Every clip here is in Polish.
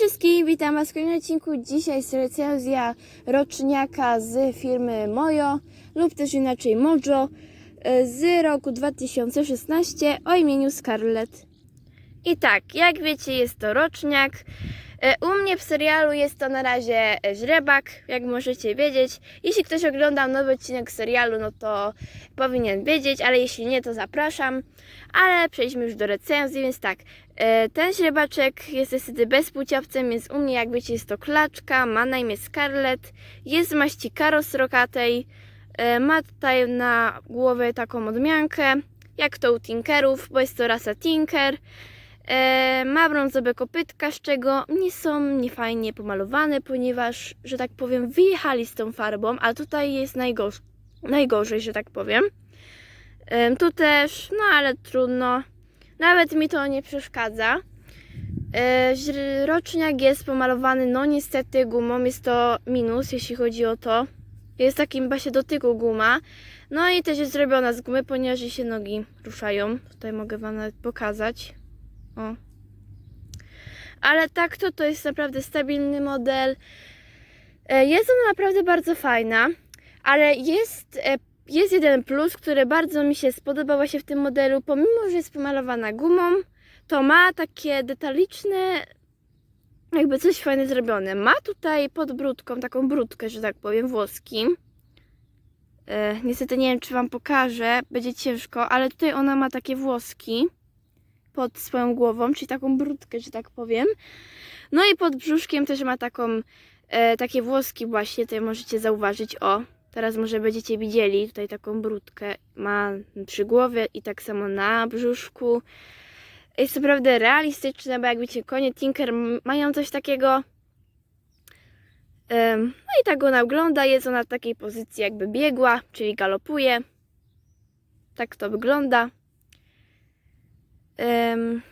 wszystkim, witam Was w kolejnym odcinku. Dzisiaj jest recenzja roczniaka z firmy Mojo lub też inaczej Mojo z roku 2016 o imieniu Scarlett. I tak, jak wiecie jest to roczniak. E, U mnie w serialu jest to na razie e, źrebak, jak możecie wiedzieć. Jeśli ktoś oglądał nowy odcinek serialu, no to powinien wiedzieć, ale jeśli nie, to zapraszam. Ale przejdźmy już do recenzji, więc tak. E, Ten źrebaczek jest niestety bezpłciowcem, więc u mnie, jak wiecie, jest to klaczka, ma na imię Scarlett, jest z maści karosrokatej, e, ma tutaj na głowę taką odmiankę, jak to u Tinkerów, bo jest to rasa Tinker. E, ma brązowe kopytka, z czego nie są niefajnie pomalowane, ponieważ, że tak powiem, wyjechali z tą farbą, a tutaj jest najgorsz, najgorzej, że tak powiem. Em, tu też, no ale trudno. Nawet mi to nie przeszkadza. E, roczniak jest pomalowany, no niestety gumą jest to minus, jeśli chodzi o to. Jest takim basie dotyku guma. No i też jest zrobiona z gumy, ponieważ jej się nogi ruszają. Tutaj mogę Wam nawet pokazać. O. Ale tak to to jest naprawdę stabilny model. E, Jest ona naprawdę bardzo fajna, ale jest, e, jest jeden plus, który bardzo mi się spodobał właśnie w tym modelu. Pomimo, że jest pomalowana gumą, to ma takie detaliczne, jakby coś fajne zrobione. Ma tutaj pod brudką taką brudkę, że tak powiem, włoskim. E, niestety nie wiem, czy Wam pokażę, będzie ciężko, ale tutaj ona ma takie włoski pod swoją głową, czyli taką brudkę, że tak powiem. No i pod brzuszkiem też ma taką, e, takie włoski właśnie, tutaj możecie zauważyć, o, teraz może będziecie widzieli, tutaj taką brudkę ma przy głowie i tak samo na brzuszku. Jest to naprawdę realistyczne, bo jak wiecie, konie Tinker mają coś takiego. No i tak ona wygląda, jest ona w takiej pozycji jakby biegła, czyli galopuje. Tak to wygląda. Em,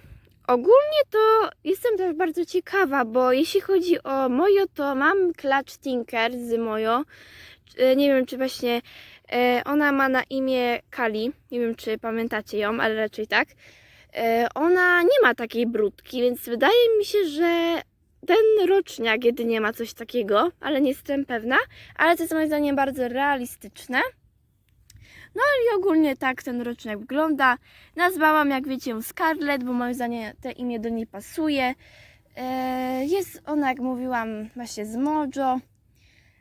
ogólnie to jestem też bardzo ciekawa, bo jeśli chodzi o Mojo, to mam klacz Tinker z Mojo. E, Nie wiem, czy właśnie e, ona ma na imię Kali. Nie wiem, czy pamiętacie ją, ale raczej tak. E, Ona nie ma takiej brudki, więc wydaje mi się, że ten roczniak jedynie ma coś takiego, ale nie jestem pewna. Ale to jest moim zdaniem bardzo realistyczne. No i ogólnie tak ten roczniak wygląda. Nazwałam, jak wiecie, ją Scarlett, bo moim zdaniem to imię do niej pasuje. E, Jest ona, jak mówiłam, właśnie z Mojo.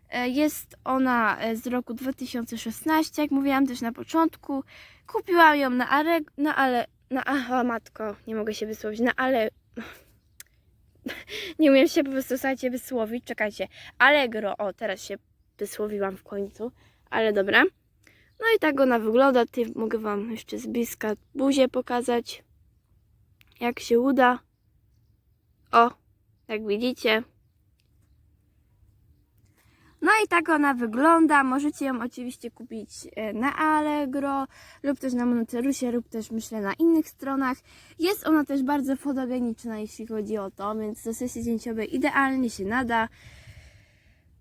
E, Jest ona e, z roku 2016, jak mówiłam też na początku. Kupiłam ją na ale, na ale, na aha, matko, nie mogę się wysłowić, na ale, nie umiem się po prostu słuchajcie wysłowić, czekajcie, Allegro, o teraz się wysłowiłam w końcu, ale dobra. No i tak ona wygląda. Ty mogę Wam jeszcze z bliska buzię pokazać. Jak się uda. O, jak widzicie. No i tak ona wygląda. Możecie ją oczywiście kupić e, na Allegro lub też na Monocerusie lub też myślę na innych stronach. Jest ona też bardzo fotogeniczna, jeśli chodzi o to, więc do sesji zdjęciowej idealnie się nada.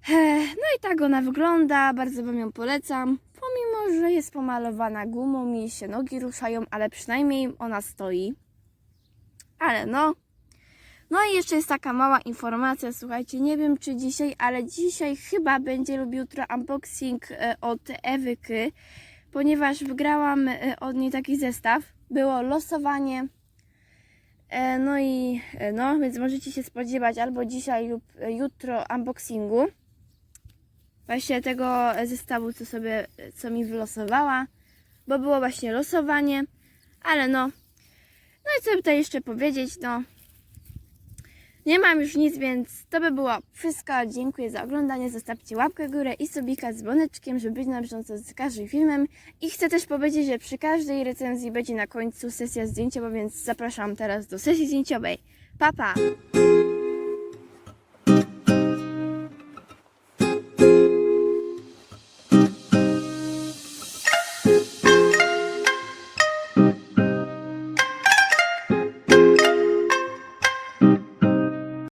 E, No i tak ona wygląda, bardzo Wam ją polecam. Pomimo, że jest pomalowana gumą i się nogi ruszają, ale przynajmniej ona stoi. Ale no. No i jeszcze jest taka mała informacja, słuchajcie, nie wiem czy dzisiaj, ale dzisiaj chyba będzie lub jutro unboxing e, od Ewyky, ponieważ wygrałam e, od niej taki zestaw. Było losowanie. E, No i no, więc możecie się spodziewać albo dzisiaj lub jutro unboxingu właśnie tego zestawu, co sobie, co mi wylosowała, bo było właśnie losowanie, ale no, no i co tutaj jeszcze powiedzieć, no, nie mam już nic, więc to by było wszystko. Dziękuję za oglądanie, zostawcie łapkę w górę i subika z dzwoneczkiem, żeby być na bieżąco z każdym filmem i chcę też powiedzieć, że przy każdej recenzji będzie na końcu sesja zdjęciowa, więc zapraszam teraz do sesji zdjęciowej. Pa, pa!